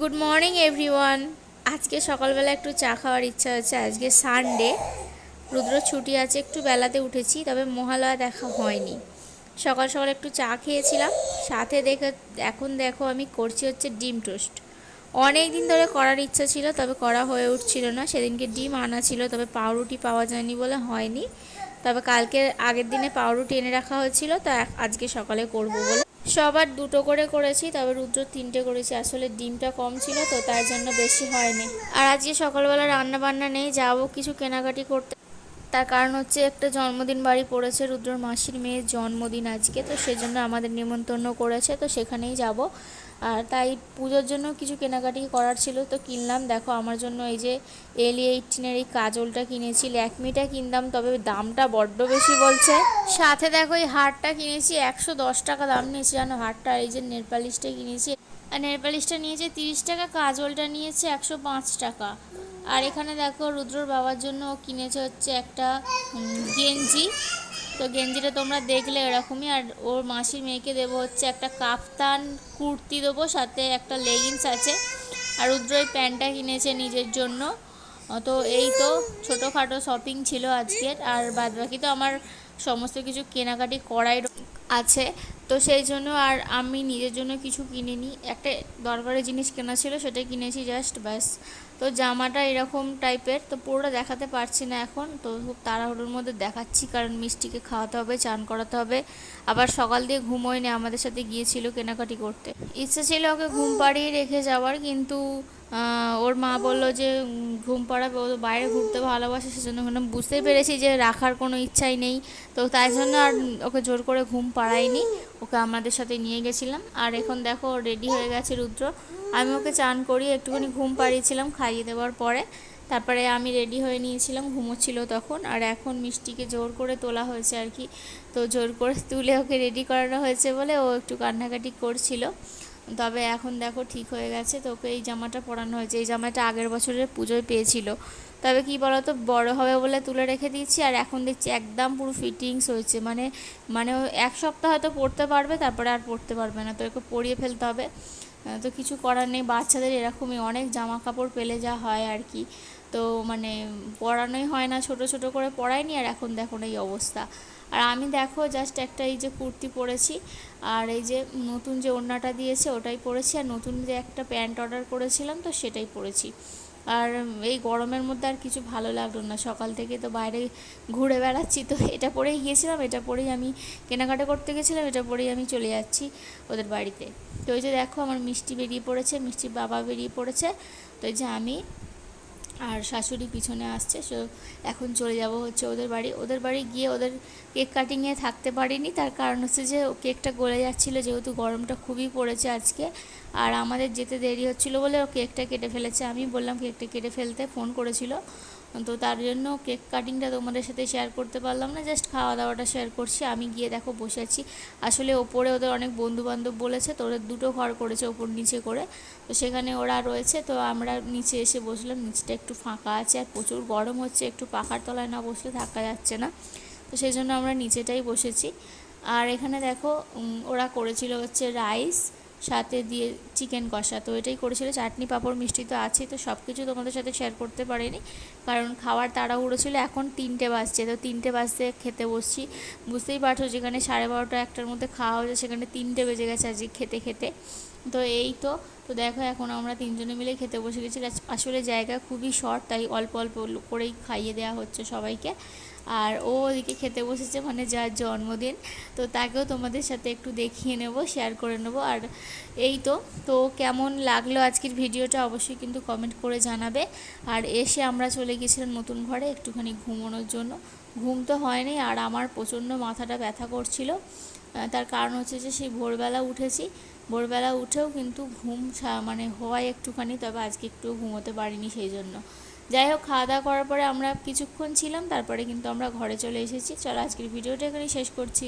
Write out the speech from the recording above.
Good morning everyone আজকে সকালবেলা একটু চা খাওয়ার ইচ্ছা হচ্ছে আজকে সানডে রুদ্র ছুটি আছে, একটু বেলাতে উঠেছি, তবে মহালয়া দেখা হয়নি। সকাল সকাল একটু চা খেয়েছিলাম। সাথে দেখে, এখন দেখো আমি করছি হচ্ছে ডিম টোস্ট। অনেক দিন ধরে করার ইচ্ছা ছিল, তবে করা হয়ে উঠছিল না। সেদিনকে ডিম আনা ছিল, তবে পাউরুটি পাওয়া যায়নি বলে হয়নি। তবে কালকে আগের দিনে পাউরুটি এনে রাখা হয়েছিল, তো আজকে সকালে করব বলে সবার দুটো করে করেছি, তবে রুদ্র তিনটে করেছি। আসলে ডিমটা কম ছিল তো তার জন্য বেশি হয়নি। আর আজকে সকালবেলা রান্না বান্না নেই, যাব কিছু কেনাকাটি করতে। তার কারণ হচ্ছে একটা জন্মদিন বাড়ি পড়েছে রুদ্রর মাসির মেয়ের জন্মদিন আজকে, তো সেজন্য আমাদের নিমন্ত্রণ করেছে, তো সেখানেই যাব। আর তাই পুজোর জন্য কিছু কেনাকাটি করার ছিল। তো কিনলাম, দেখো আমার জন্য এই যে এলি এইটিনের এই কাজলটা কিনেছি। ল্যাকমিটা কিনলাম, তবে দামটা বড্ড বেশি বলছে। সাথে দেখো এই হারটা কিনেছি, একশো দশ টাকা দাম নিয়েছি। জানো হারটা, এই যে নেলপালিশটা কিনেছি। আর নেলপালিশটা নিয়েছে তিরিশ টাকা, কাজলটা নিয়েছে একশো পাঁচ টাকা। আর এখানে দেখো রুদ্রর বাবার জন্য কিনেছে হচ্ছে একটা গেঞ্জি। তো গেঞ্জিটা তোমরা দেখলে এরকমই, আর ওর মাসির মেয়েকে দেবো হচ্ছে একটা কাফতান কুর্তি দেবো, সাথে একটা লেগিংস আছে। আর রুদ্র প্যান্টটা কিনেছে নিজের জন্য। তো এই তো ছোটোখাটো শপিং ছিল আজকের, আর বাদ বাকি তো আমার সমস্ত কিছু কেনাকাটি করাই আছে। তো সেই জন্য আর আমি নিজের জন্য কিছু কিনিনি। একটা দরকারি জিনিস কেনা ছিল, সেটাই কিনেছি জাস্ট ব্যাস। তো জামাটা এরকম টাইপের তো পুরোটা দেখাতে পারছি না এখন। তো খুব তাড়াহুড়োর মধ্যে দেখাচ্ছি, কারণ মিষ্টিকে খাওয়াতে হবে, চান করাতে হবে। আবার সকাল দিয়ে ঘুমোয়নি, আমাদের সাথে গিয়েছিল কেনাকাটি করতে। ইচ্ছে ছিল ওকে ঘুম পাড়িয়ে রেখে যাওয়ার, কিন্তু ওর মা বলল যে ঘুম পাড়াবে, ও বাইরে ঘুরতে ভালোবাসে, সেজন্য ওখানে বুঝতেই পেরেছি যে রাখার কোনো ইচ্ছাই নেই। তো তাই জন্য আর ওকে জোর করে ঘুম পাড়াইনি, ওকে আমাদের সাথে নিয়ে গেছিলাম। আর এখন দেখো রেডি হয়ে গেছে রুদ্র। আমি ওকে চান করিয়ে একটুখানি ঘুম পাড়িয়েছিলাম, খাইয়ে দেওয়ার পরে। তারপরে আমি রেডি হয়ে নিয়েছিলাম, ঘুমোচ্ছিল তখন। আর এখন মিষ্টিকে জোর করে তোলা হয়েছে আর কি। তো জোর করে তুলে ওকে রেডি করানো হয়েছে বলে ও একটু কান্নাকাটি করছিল। তবে এখন দেখো ঠিক হয়ে গেছে। তোকে এই জামাটা পরানো হয়েছে। এই জামাটা আগের বছরের পুজোয় পেয়েছিল। তবে কি বলতো, বড় হবে বলে তুলে রেখে দিয়েছি আর এখন দেখছি একদম পুরো ফিটিংস হয়েছে। মানে মানে এক সপ্তাহ হয়তো পড়তে পারবে, তারপরে আর পড়তে পারবে না। তো একে পরিয়ে ফেলতে হবে। তো কিছু করার নেই। বাচ্চাদের এরকমই অনেক জামা কাপড় পেলে যা হয় আর কি। তো মানে পরানোই হয় না, ছোট ছোট করে পরাইনি আর এখন দেখো এই অবস্থা। আর আমি দেখো জাস্ট একটা এই যে কুর্তি পরেছি, আর এই যে নতুন যে ওড়নাটা দিয়েছে ওটাই পরেছি, আর নতুন যে একটা প্যান্ট অর্ডার করেছিলাম তো সেটাই পরেছি। আর এই গরমের মধ্যে আর কিছু ভালো লাগল না, সকাল থেকে তো বাইরে ঘুরে বেড়াচ্ছি, তো এটা পরেই গিয়েছিলাম, এটা পরেই আমি কেনাকাটা করতে গেছিলাম, এটা পরেই আমি চলে যাচ্ছি ওদের বাড়িতে। তো ওই যে দেখো আমার মিষ্টি বেরিয়ে পড়েছে, মিষ্টির বাবা বেরিয়ে পড়েছে, তো এই যে আমি আর শাশুড়ি পিছনে আসছে, সো এখন চলে যাব হচ্ছে ওদের বাড়ি। ওদের বাড়ি গিয়ে ওদের কেক কাটিংয়ে থাকতে পারিনি, তার কারণ হচ্ছে যে ও কেকটা গলে যাচ্ছিল, যেহেতু গরমটা খুবই পড়েছে আজকে। আর আমাদের যেতে দেরি হচ্ছিল বলে ও কেকটা কেটে ফেলেছে। আমি বললাম কেকটা কেটে ফেলতে, ফোন করেছিল। তো তার জন্য কেক কাটিংটা তোমাদের সাথে শেয়ার করতে পারলাম না জাস্ট খাওয়া দাওয়াটা শেয়ার করছি। আমি গিয়ে দেখো বসে আছি। আসলে ওপরে ওদের অনেক বন্ধু বান্ধব বলেছে, তো ওদের দুটো ঘর করেছে ওপর নিচে করে। তো সেখানে ওরা রয়েছে, তো আমরা নিচে এসে বসলাম। নিচটা একটু ফাঁকা আছে, আর প্রচুর গরম হচ্ছে, একটু পাখার তলায় না বসলে থাকা যাচ্ছে না। তো সেই জন্য আমরা নিচেটাই বসেছি। আর এখানে দেখো ওরা করেছিল হচ্ছে রাইস সাথে দিয়ে চিকেন কষা। তো এটাই করেছিল। চাটনি, পাঁপড়, মিষ্টি তো আছে তো সব কিছু তোমাদের সাথে শেয়ার করতে পারিনি। কারণ খাওয়ার তাড়াহুড়ো ছিল। এখন তিনটে বাজছে। তো তিনটে বাজতে খেতে বসছি। বুঝতেই পারছ, যেখানে সাড়ে বারোটা একটার মধ্যে খাওয়া হয়েছে সেখানে তিনটে বেজে গেছে আজকে খেতে খেতে। তো এই তো। তো দেখো, এখন আমরা তিনজনে মিলে খেতে বসে গেছি। আসলে জায়গা খুবই শর্ট তাই অল্প অল্প করেই খাইয়ে দেওয়া হচ্ছে সবাইকে। আর ও ওদিকে খেতে বসেছে মানে যার জন্মদিন। তো তাকেও তোমাদের সাথে একটু দেখিয়ে নেব শেয়ার করে নেব। আর এই তো তো কেমন লাগল আজকের ভিডিওটা অবশ্যই কিন্তু কমেন্ট করে জানাবে। আর এসে আমরা চলে গেছিলাম নতুন ঘরে একটুখানি ঘুমোনোর জন্য। ঘুম তো হয়নি আর আমার প্রচণ্ড মাথাটা ব্যথা করছিল। তার কারণ হচ্ছে যে সেই ভোরবেলা উঠেছি। ভোরবেলা উঠেও কিন্তু ঘুম মানে হয় একটুখানি, তবে আজকে একটু ঘুমোতে পারিনি সেই জন্য। যাই হোক, খাওয়া দাওয়া করার পরে আমরা কিছুক্ষণ ছিলাম, তারপরে কিন্তু আমরা ঘরে চলে এসেছি। চলো আজকের ভিডিওটা এখানেই শেষ করছি।